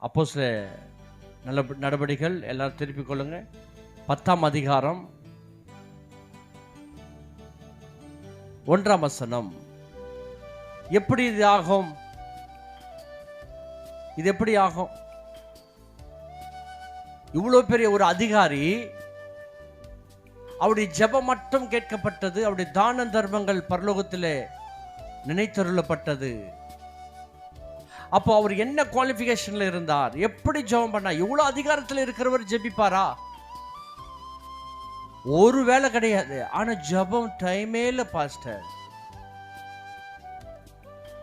அப்போ சில நல்ல நடவடிக்கைகள் எல்லாரும் திருப்பிக் கொள்ளுங்க. பத்தாம் அதிகாரம். ஒன்றாம் வசனம். எப்படி இது ஆகும்? இது எப்படி ஆகும்? இவ்வளோ பெரிய ஒரு அதிகாரி அவருடைய ஜெபம் மட்டும் கேட்கப்பட்டது அவருடைய தான தர்மங்கள் பரலோகத்திலே நினைத்தருளப்பட்டது. அப்போ அவர் என்ன குவாலிஃபிகேஷன்ல இருந்தார்? எப்படி ஜெபம் பண்ணா இவ்வளவு அதிகாரத்தில் இருக்கிறவர் ஜெபிப்பாரா? ஒரு வேலை கிடையாது. ஆனா ஜெபம் டைமே இல்லை பாஸ்டர்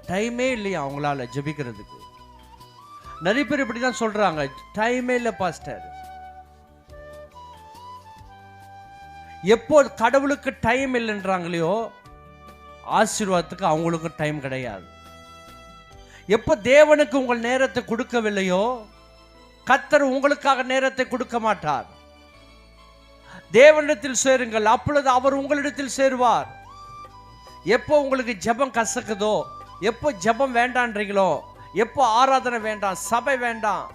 டைமே இல்லையா அவங்களால ஜெபிக்கிறதுக்கு? நிறைய பேர் இப்படி தான் சொல்றாங்க. டைமே இல்லை பாஸ்டர் எப்போ கடவுளுக்கு டைம் இல்லைன்றாங்களையோ ஆசீர்வாதத்துக்கு அவங்களுக்கு டைம் கிடையாது. எப்போ தேவனுக்கு உங்கள் நேரத்தை கொடுக்கவில்லையோ கத்தர் உங்களுக்காக நேரத்தை கொடுக்க மாட்டார். தேவனிடத்தில் சேருங்கள் அப்பொழுது அவர் உங்களிடத்தில் சேருவார். எப்போ உங்களுக்கு ஜெபம் கசக்குதோ எப்போ ஜெபம் வேண்டான்றீங்களோ எப்போ ஆராதனை வேண்டாம் சபை வேண்டாம்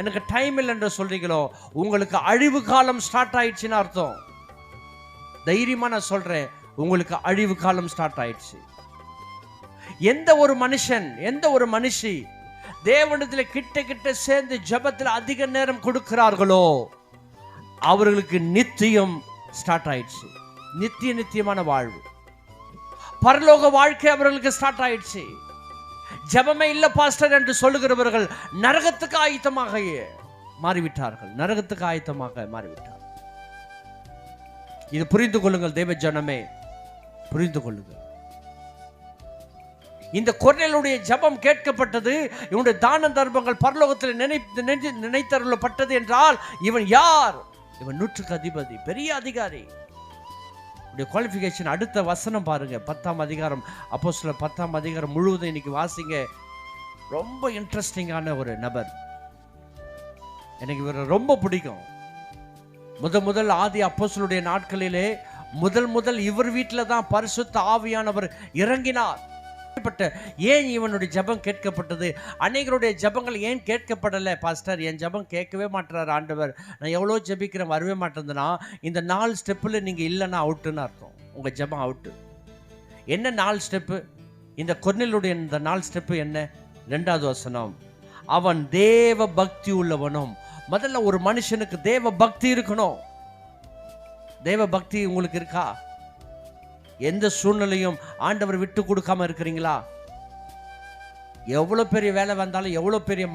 எனக்கு டைம் இல்லைன்னு சொல்றீங்களோ உங்களுக்கு அழிவு காலம் ஸ்டார்ட் ஆயிடுச்சுன்னு அர்த்தம். தைரியமா நான் சொல்றேன் உங்களுக்கு அழிவு காலம் ஸ்டார்ட் ஆயிடுச்சு. எந்த ஒரு மனுஷன் எந்த ஒரு மனுஷி தேவனத்தில் கிட்ட கிட்ட சேர்ந்து ஜெபத்தில் அதிக நேரம் கொடுக்கிறார்களோ அவர்களுக்கு நித்தியம் ஸ்டார்ட் ஆயிடுச்சு. நித்திய நித்தியமான வாழ்வு. பரலோக வாழ்க்கை அவர்களுக்கு ஸ்டார்ட் ஆயிடுச்சு. ஜெபமே இல்லை பாஸ்டர் என்று சொல்லுகிறவர்கள் நரகத்துக்கு ஆயத்தமாக மாறிவிட்டார்கள். நரகத்துக்கு ஆயத்தமாக மாறிவிட்டார்கள். இது புரிந்து கொள்ளுங்கள் தேவ ஜனமே. புரிந்து கொள்ளுங்கள். இந்த குரலுடைய ஜெபம் கேட்கப்பட்டது. இவனுடைய தான தர்மங்கள் பரலோகத்தில் நினை நினைத்தருளப்பட்டது என்றால் இவன் யார்? இவன் நூற்றுக்கு அதிபதி பெரிய அதிகாரி. குவாலிஃபிகேஷன் அடுத்த வசனம் பாருங்க. பத்தாம் அதிகாரம் அப்போ சில பத்தாம் அதிகாரம் முழுவதும் இன்னைக்கு வாசிங்க. ரொம்ப இன்ட்ரெஸ்டிங்கான ஒரு நபர். எனக்கு இவரை ரொம்ப பிடிக்கும். முத முதல் ஆதி அப்போசலுடைய நாட்களிலே முதல் முதல் இவர் வீட்டில் தான் பரிசுத்த ஆவியானவர் இறங்கினார். பட்ட ஏன் இவனுடைய ஜபம் கேட்கப்பட்டது? அநேகருடைய ஜபங்கள் ஏன் கேட்கப்படலை? பாஸ்டர் என் ஜெபம் கேட்கவே மாட்டுறாரு ஆண்டவர். நான் எவ்வளோ ஜெபிக்கிறேன் வரவே மாட்டேங்குதுன்னா இந்த நாலு ஸ்டெப்பில் நீங்கள் இல்லைன்னா அவுட்டுன்னு அர்த்தம். உங்கள் ஜெபம் அவுட்டு. என்ன நாலு ஸ்டெப்பு? இந்த கொர்னிலுடைய இந்த நாலு ஸ்டெப்பு என்ன? ரெண்டாவது வசனம். அவன் தேவ பக்தி உள்ளவனும். முதல்ல ஒரு மனுஷனுக்கு தேவ பக்தி இருக்கணும். தேவ பக்தி உங்களுக்கு இருக்கா? எந்த சூழ்நிலையும் ஆண்டவர் விட்டு கொடுக்காம இருக்கிறீங்களா? எவ்வளவு பெரிய வேலை வந்தாலும் எவ்வளவு பெரிய